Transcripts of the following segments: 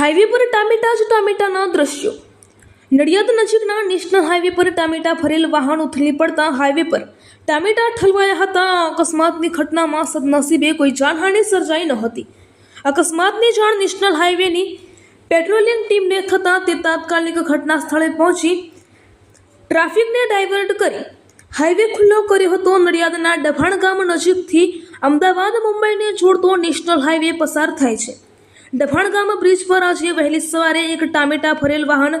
Highway પર ટામેટા જ ટામેટાના દ્રશ્યો. નડિયાદ નજીકના નેશનલ હાઈવે પર ટામેટા ભરેલ વાહન ઉથલી પડતા હાઈવે પર ટામેટા ઠલવાયા હતા. અકસ્માતની ઘટનામાં સદનસીબે કોઈ જાનહાનિ સર્જાઈ ન હતી. અકસ્માતની જાણ નેશનલ હાઈવેની પેટ્રોલિંગ ટીમને થતાં તે તાત્કાલિક ઘટના સ્થળે પહોંચી ટ્રાફિકને ડાયવર્ટ કરી હાઈવે ખુલ્લો કર્યો હતો. નડિયાદના ડભાણ ગામ નજીકથી અમદાવાદ મુંબઈને જોડતો નેશનલ હાઈવે પસાર થાય છે. ડભાણ ગામ બ્રિજ પર આજે વહેલી સવારે એક ટામેટા ભરેલ વાહન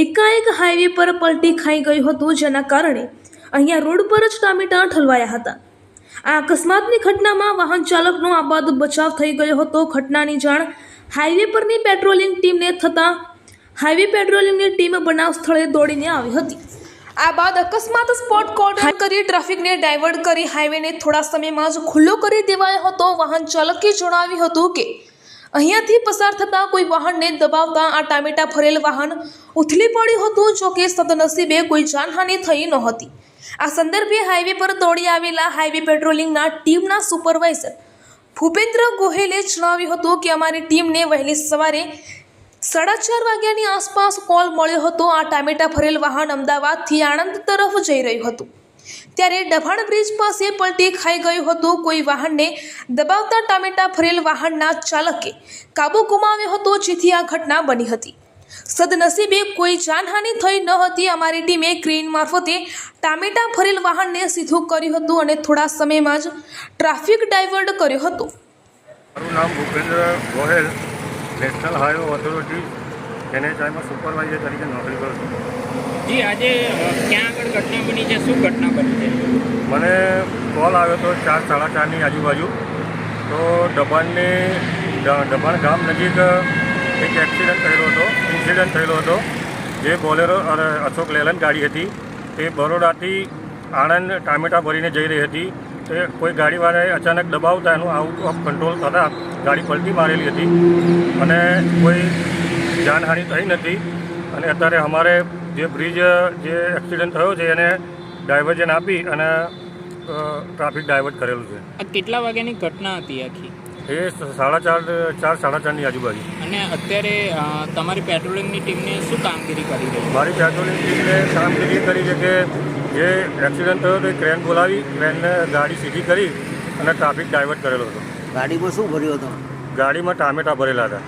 એકાએક હાઈવે પર પલટી ખાઈ ગયું હતું જેના કારણે અહીંયા રોડ પર જ ટામેટા ઠલવાયા હતા. આ અકસ્માતની ઘટનામાં વાહન ચાલકનો આબાદ બચાવ થઈ ગયો હતો. ઘટનાની જાણ હાઈવે પરની પેટ્રોલિંગ ટીમને થતાં હાઈવે પેટ્રોલિંગની ટીમ બનાવ સ્થળે દોડીને આવી હતી. આ બાદ અકસ્માત સ્પોટ કોડ કરી ટ્રાફિકને ડાયવર્ટ કરી હાઈવેને થોડા સમયમાં જ ખુલ્લો કરી દેવાયો હતો. વાહન ચાલકે જણાવ્યું હતું કે અહીંયાથી પસાર થતા કોઈ વાહનને દબાવતા આ ટામેટા ભરેલ વાહન ઉથલી પડ્યું હતું જો કે સદનસીબે કોઈ જાનહાનિ થઈ નહોતી. આ સંદર્ભે હાઈવે પર દોડી આવેલા હાઈવે પેટ્રોલિંગના ટીમના સુપરવાઇઝર ભૂપેન્દ્ર ગોહેલે જણાવ્યું હતું કે અમારી ટીમને વહેલી સવારે સાડા ચાર વાગ્યાની આસપાસ કોલ મળ્યો હતો. આ ટામેટા ભરેલ વાહન અમદાવાદથી આણંદ તરફ જઈ રહ્યું હતું. ત્યારે ડભાણ બ્રિજ પાસે પલટી ખાઈ ગયું હતું. કોઈ વાહનને દબાવતા ટામેટા ફરેલ વાહનના ચાલકે કાબુ ગુમાવ્યો હતો. જેથી આ ઘટના બની હતી. સદનસીબે કોઈ જાનહાનિ થઈ ન હતી. અમારી ટીમે ક્રેન મારફતે ટામેટા ફરેલ વાહનને સીધું કર્યું હતું અને થોડા સમયમાં જ ટ્રાફિક ડાયવર્ટ કર્યો હતો. મારું નામ Bhupendra Gohil, national highway authority એનએચઆઈમાં supervisor તરીકે નોકરી કરું છું. જી આજે ક્યાં આગળ ઘટના બની છે? શું ઘટના બની છે? મને કોલ આવ્યો હતો ચાર સાડા ચારની આજુબાજુ. તો દબાણની દબાણ ગામ નજીક એક એક્સિડન્ટ થયેલો હતો ઇન્સિડન્ટ થયેલો હતો. જે બોલેરો અને અશોક લેલન ગાડી હતી. તે બરોડાથી આણંદ ટામેટા ભરીને જઈ રહી હતી. તે કોઈ ગાડીવાળાએ અચાનક દબાવતા એનું આઉટ ઓફ કંટ્રોલ થતાં ગાડી પલટી મારેલી હતી. અને કોઈ જાનહાનિ થઈ નથી. અને અત્યારે અમારે જે બ્રિજ જે એક્સિડન્ટ થયો છે એને ડાયવર્જન આપી અને ટ્રાફિક ડાયવર્ટ કરેલું છે. આ કેટલા વાગ્યાની ઘટના હતી આખી? એ સાડા ચાર ચાર સાડા ચારની આજુબાજુ. અને અત્યારે તમારી પેટ્રોલિંગની ટીમને શું કામગીરી કરી રહી? છે મારી પેટ્રોલિંગ ટીમને કામગીરી કરી છે કે જે એક્સિડન્ટ થયો તો એ ક્રેન બોલાવી ક્રેનને ગાડી સીધી કરી અને ટ્રાફિક ડાયવર્ટ કરેલો હતો. ગાડીમાં શું ભર્યું હતું? ગાડીમાં ટામેટા ભરેલા હતા.